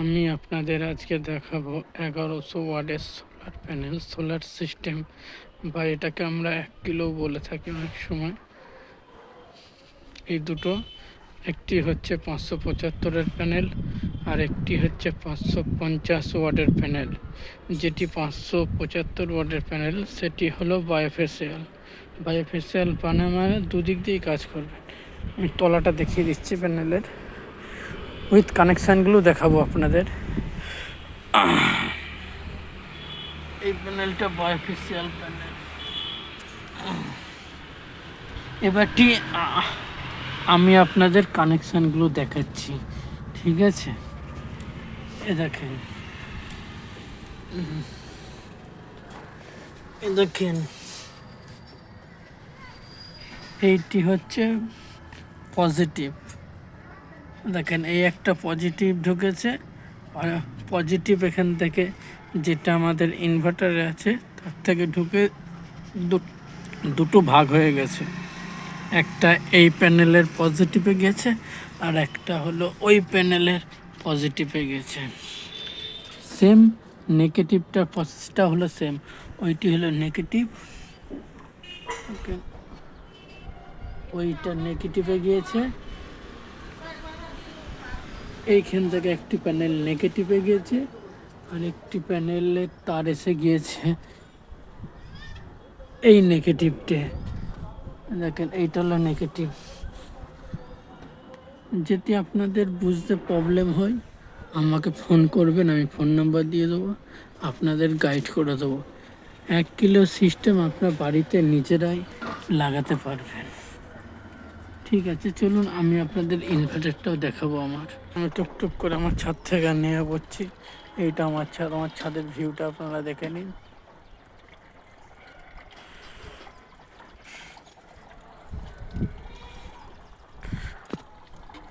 আমি আপনাদের আজকে দেখাবো এগারোশো ওয়ার্ডের সোলার প্যানেল সোলার সিস্টেম বা এটাকে আমরা এক কিলো বলে থাকি অনেক সময়। এই দুটো, একটি হচ্ছে পাঁচশো পঁচাত্তরের প্যানেল আর একটি হচ্ছে পাঁচশো পঞ্চাশ ওয়ার্ডের প্যানেল যেটি পাঁচশো পঁচাত্তর ওয়ার্ডের প্যানেল সেটি হলো বায়োফেসিয়াল বায়োফেসিয়াল প্যানেল মানে দুদিক দিয়েই কাজ করবে। আমি তলাটা দেখিয়ে দিচ্ছি প্যানেলের উইথ কানেকশানগুলো দেখাবো আপনাদের। এই প্যানেলটা বায়োফিসিয়াল প্যানেল এবারটি আমি আপনাদের কানেকশানগুলো দেখাচ্ছি। ঠিক আছে? এ দেখেন। এ দেখেন। এইটি হচ্ছে পজিটিভ দেখেন, এই একটা পজিটিভ ঢুকেছে। আর পজিটিভ এখান থেকে যেটা আমাদের ইনভার্টারে আছে, তার থেকে ঢুকে দুটো ভাগ হয়ে গেছে। একটা এই প্যানেলের পজিটিভে গেছে, আর একটা হলো ওই প্যানেলের পজিটিভে গেছে। সেম নেগেটিভটা প্রসেসটা হলো সেম ওইটি হলো নেগেটিভ ওইটা নেগেটিভে গিয়েছে। এইখান থেকে একটি প্যানেল নেগেটিভে গিয়েছে, আর একটি প্যানেলে তার এসে গিয়েছে এই নেগেটিভটে। দেখেন, এইটা হলো নেগেটিভ। যেটি আপনাদের বুঝতে প্রবলেম হয়, আমাকে ফোন করবেন, আমি ফোন নাম্বার দিয়ে দেবো, আপনাদের গাইড করে দেবো। এক কিলো সিস্টেম আপনার বাড়িতে নিজেরাই লাগাতে পারবেন। ঠিক আছে, চলুন আমি আপনাদের ইনভার্টারটাও দেখাবো আমার। আমি টুকটুক করে আমার ছাদ থেকে নিয়ে পড়ছি এইটা আমার ছাদ, আমার ছাদের ভিউটা আপনারা দেখে নিন।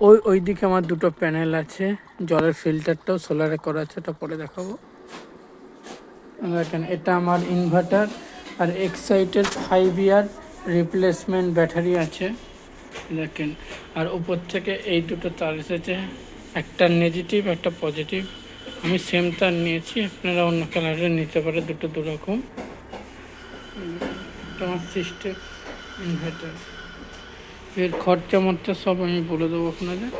ওই ওই দিকে আমার দুটো প্যানেল আছে। জলের ফিল্টারটাও সোলারে করা আছে, ওটা পরে দেখাবো। দেখেন, এটা আমার ইনভার্টার আর Exide five year replacement battery আছে। দেখেন, আর উপর থেকে এই দুটো তার এসেছে। একটা নেগেটিভ একটা পজিটিভ আমি সেম তার নিয়েছি, আপনারা অন্য কালারের নিতে পারে দুটো দুরকম। তোমার সিস্টেম ইনভার্টার এর খরচা মরচা সব আমি বলে দেবো আপনাদের।